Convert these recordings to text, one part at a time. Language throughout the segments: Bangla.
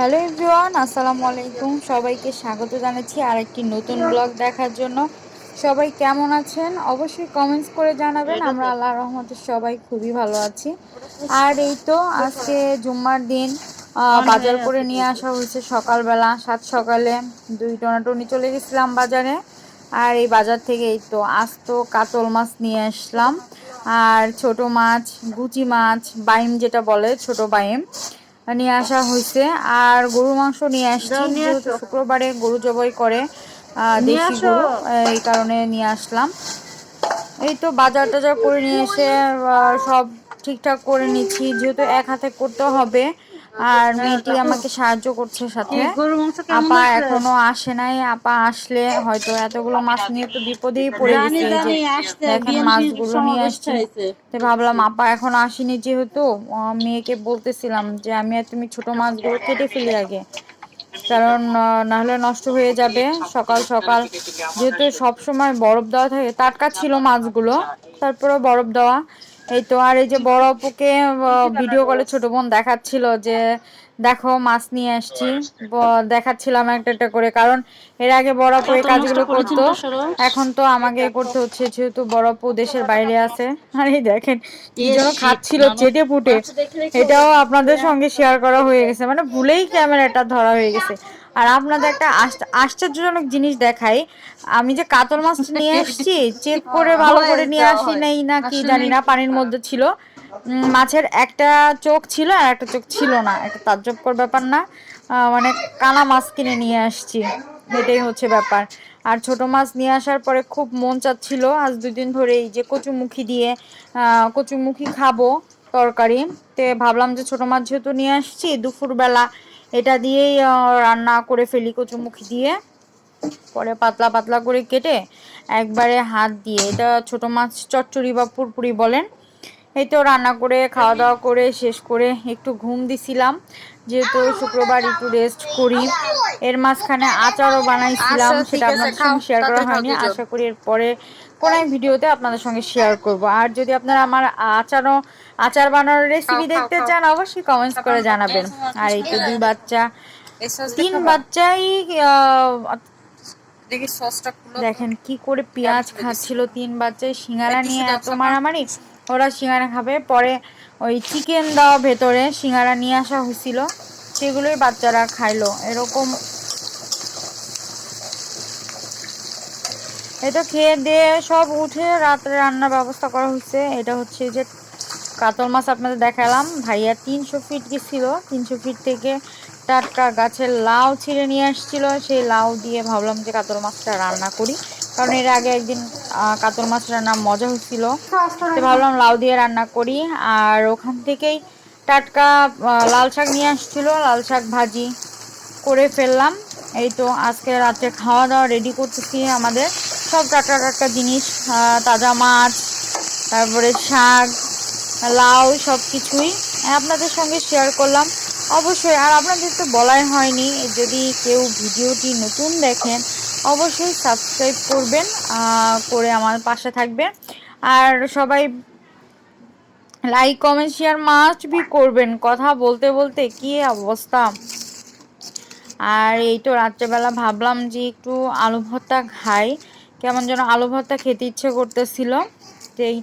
হ্যালো এভরিওয়ান আসসালামু আলাইকুম। সবাইকে স্বাগত জানাচ্ছি আর একটি নতুন ব্লগ দেখার জন্য। সবাই কেমন আছেন? অবশ্যই কমেন্টস করে জানাবেন। আমরা আল্লাহ রহমতে সবাই খুবই ভালো আছি। আর এই তো আজকে জুম্মার দিন বাজার করে নিয়ে আসা হয়েছে সকালবেলা সাত সকালে দুই টনাটনি চলে গেছিলাম বাজারে। আর এই বাজার থেকে এই তো আস্ত কাতল মাছ নিয়ে আসলাম। আর ছোট মাছ গুচি মাছ বাইম যেটা বলে ছোট বাইম। নিয়ে আসা হয়েছে। আর গরু মাংস নিয়ে আসছি শুক্রবারে গরু জবাই করে দেশি গরু এই কারণে নিয়ে আসলাম। এই তো বাজার টাজার করে নিয়ে এসে সব ঠিকঠাক করে নিচ্ছি যেহেতু এক হাতে করতে হবে। আর মেয়েটি আমাকে সাহায্য করছে সাথে। আপা এখনও আসে নাই। আপা আসলে হয়তো এতগুলো মাছ নিয়ে তো বিপদেই পড়ে গেছে। দেখেন মাছগুলো নিয়ে আসছে। তো ভাবলাম আপা এখন আসেনি যেহেতু মেয়েকে বলতেছিলাম যে আমি আর তুমি ছোট মাছগুলো কেটে ফেলি আগে। কারণ আহ, নাহলে নষ্ট হয়ে যাবে। সকাল সকাল যেহেতু সবসময় বরফ দেওয়া থাকে টাটকা ছিল মাছগুলো তারপরে বরফ দেওয়া। এই তো আর এই যে বড় অপুকে ভিডিও কলে ছোট বোন দেখাচ্ছিল যে দেখো মাছ নিয়ে আসছি। দেখাচ্ছিলাম একটা একটা করে কারণ এর আগে বড় আপু এই কাজগুলো করতো। এখন তো আমাকে করতে হচ্ছে যেহেতু বড় আপু দেশের বাইরে আছে। আর এই দেখেন কি যেন খাচ্ছিল চেটে পুটে। এটাও আপনাদের সঙ্গে শেয়ার করা হয়ে গেছে। মানে ভুলেই ক্যামেরাটা ধরা হয়ে গেছে। আর আপনাদের একটা আশ্চর্যজনক জিনিস দেখাই। আমি যে কাতল মাছ নিয়ে আসছি চেক করে ভালো করে নিয়ে আসি নাই না কি জানি না পানির মধ্যে ছিল। মাছের একটা চোখ ছিল আর একটা চোখ ছিল না। একটা তাজ্জবকর ব্যাপার না। মানে কানা মাছ কিনে নিয়ে আসছি। এটাই হচ্ছে ব্যাপার। আর ছোট মাছ নিয়ে আসার পরে খুব মন চাচ্ছিল। আজ দুই দিন ধরে এই যে কচুমুখী দিয়ে কচুমুখী খাব তরকারি। তে ভাবলাম যে ছোট মাছ যেহেতু নিয়ে আসছি, দুপুরবেলা এটা দিয়েই রান্না করে ফেলি কচুমুখী দিয়ে। পরে পাতলা পাতলা করে কেটে একবারে হাত দিয়ে। এটা ছোট মাছ চচ্চড়ি বা পুরপুরি বলেন। এই তো রান্না করে খাওয়া দাওয়া করে শেষ করে একটু ঘুম দিছিলাম। যেহেতু শুক্রবার একটু রেস্ট করি এর মাঝখানে আচারও বানাইছিলাম সেটা আপনাদের সঙ্গে শেয়ার করা হয়নি। আশা করি এরপরে কোনো এক ভিডিওতে আপনাদের সঙ্গে শেয়ার করব। আর যদি আপনারা আমার আচারও আচার বানানোর রেসিপি দেখতে চান অবশ্যই কমেন্টস করে জানাবেন। আর এই তো দুই বাচ্চা তিন বাচ্চাই দেখেন কি করে পেঁয়াজ খাচ্ছিল তিন বাচ্চায় সিঙ্গারা নিয়ে এত মারামারি। ওরা সিঙ্গারা খাবে। পরে ওই চিকেন দেওয়া ভেতরে সিঙ্গারা নিয়ে আসা হয়েছিল। সেগুলোই বাচ্চারা খাইলো। এরকম এটা খেয়ে দিয়ে সব উঠে রাত্রে রান্নার ব্যবস্থা করা হয়েছে। এটা হচ্ছে যে কাতল মাছ আপনাদের দেখালাম। ভাইয়া তিনশো ফিট গেছিল। তিনশো ফিট থেকে টাটকা গাছের লাউ ছিঁড়ে নিয়ে আসছিল। সেই লাউ দিয়ে ভাবলাম যে কাতল মাছটা রান্না করি। কারণ এর আগে একদিন কাতল মাছ রান্না মজা হচ্ছিল তো ভাবলাম লাউ দিয়ে রান্না করি আর ওখান থেকেই টাটকা লাল শাক নিয়ে আসছিল লাল শাক ভাজি করে ফেললাম। এই তো আজকে রাত্রে খাওয়া দাওয়া রেডি করতেছি আমাদের। সব টাটকা টাটকা জিনিস তাজা মাছ তারপরে শাক লাউ সব কিছুই আপনাদের সঙ্গে শেয়ার করলাম। অবশ্যই আর আপনাদের তো বলাই হয়নি যদি কেউ ভিডিওটি নতুন দেখেন অবশ্যই সাবস্ক্রাইব করবেন করে আমার পাশে থাকবেন আর সবাই like comment share must be করবেন। কথা বলতে বলতে কি অবস্থা? আর এই তো রাত্রেবেলা ভাবলাম যে একটু আলু ভর্তা খাই। কেমন যেন আলু ভর্তা খেতে ইচ্ছে করতেছিল। সেই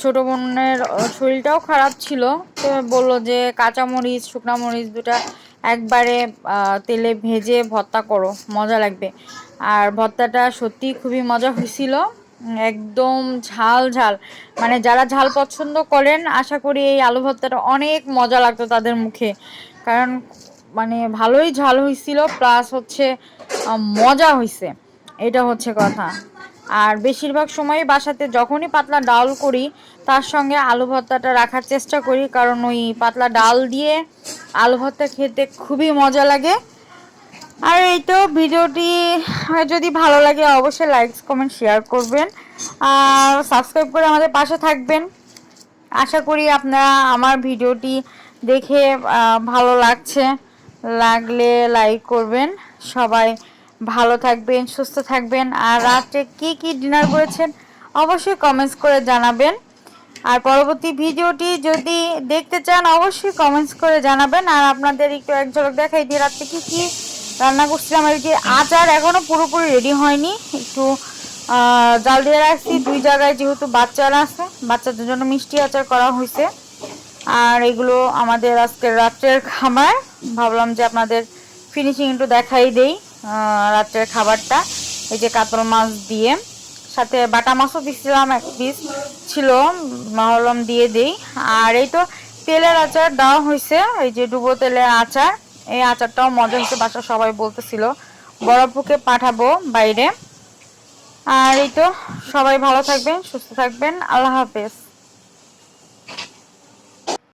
ছোট বোনের শরীরটাও খারাপ ছিল। তো বলল যে কাঁচামরিচ, শুকনা মরিচ দুটা একবারে তেলে ভেজে ভর্তা করো, মজা লাগবে। আর ভর্তাটা সত্যি খুবই মজা হয়েছিল। একদম ঝাল ঝাল। মানে যারা ঝাল পছন্দ করেন, আশা করি এই আলু ভর্তাটা অনেক মজা লাগতো তাদের মুখে। কারণ মানে ভালোই ঝাল হয়েছিল, প্লাস হচ্ছে মজা হয়েছে। এটা হচ্ছে কথা। আর বেশিরভাগ সময় বাসাতে যখনই পাতলা ডাল করি, তার সঙ্গে আলু ভর্তাটা রাখার চেষ্টা করি, কারণ ওই পাতলা ডাল দিয়ে আলু ভর্তা খেতে খুবই মজা লাগে। আর এই তো ভিডিওটি যদি ভালো লাগে অবশ্যই লাইকস কমেন্ট শেয়ার করবেন। আর সাবস্ক্রাইব করে আমাদের পাশে থাকবেন। আশা করি আপনারা আমার ভিডিওটি দেখে ভালো লাগছে। লাগলে লাইক করবেন। সবাই ভালো থাকবেন, সুস্থ থাকবেন। আর রাত্রে কি কি ডিনার করেছেন অবশ্যই কমেন্টস করে জানাবেন। আর পরবর্তী ভিডিওটি যদি দেখতে চান, অবশ্যই কমেন্টস করে জানাবেন। আর আপনাদের একটু এক ঝলক দেখাই দিয়ে রাত্রে কী কী রান্না করছিলাম, আর যে আচার এখনও পুরোপুরি রেডি হয়নি। একটু জাল দিয়ে রাখছি। দুই জায়গায় যেহেতু বাচ্চারা আছে, বাচ্চাদের জন্য মিষ্টি আচার করা হয়েছে। আর এগুলো আমাদের আজকে রাত্রের খাবার। ভাবলাম যে আপনাদের ফিনিশিং একটু দেখাই দেই রাত্রের খাবারটা। এই যে কাতল মাছ দিয়ে। সাথে বাটা মাছও দিচ্ছিলাম এক পিস ছিল মহলম দিয়ে দিই। আর এই তো তেলের আচার দেওয়া হয়েছে, এই যে ডুবো তেলের আচার। এই আচারটাও মজা হয়েছে বাসা সবাই বলতেছিল। বরফুকে পাঠাবো বাইরে। আর এই তো সবাই ভালো থাকবেন, সুস্থ থাকবেন, আল্লাহ হাফেজ।